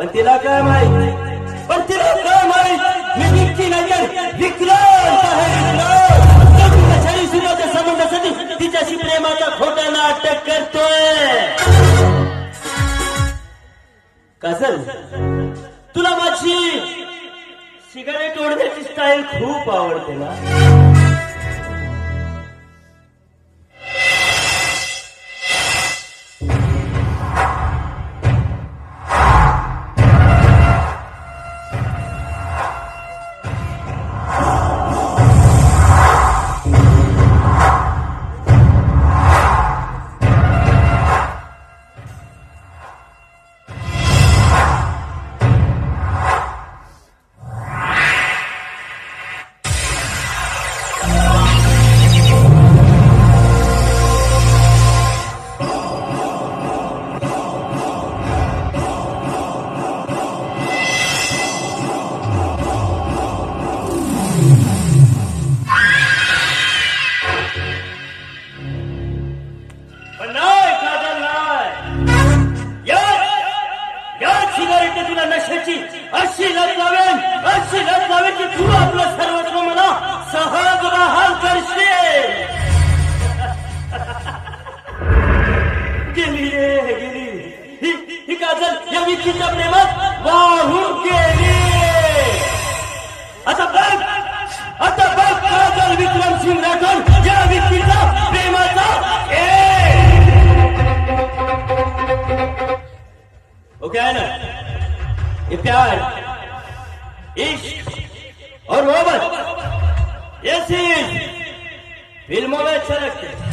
पण तिला काय माहीत? पण तिला काय माहीत? मी विक्की नजर तर विक्रांत आहे विक्रांत. कशाही सुनाच्या संबंधासाठी तिच्याशी प्रेमाचा खोटा नाटक करतोय. काजल तुला माझी सिगारेट ओढण्याची स्टाईल खूप आवडते ना? तुला अशी लत लावेन अशी लत लावेन की तू आपलं सर्वस्व मला सहज बहाल करशील. गेली रे गेली. ही ही काजल या विकीच्या प्रेमात वाहून गेली. आता बघ आता बघ काजल विक्रम सिंग राठोड या विकीचा प्रेमाचा खेळ ओके आहे ना? ये प्यार इश्क और मोहब्बत ये चीज फिल्मों में अच्छा लगते हैं।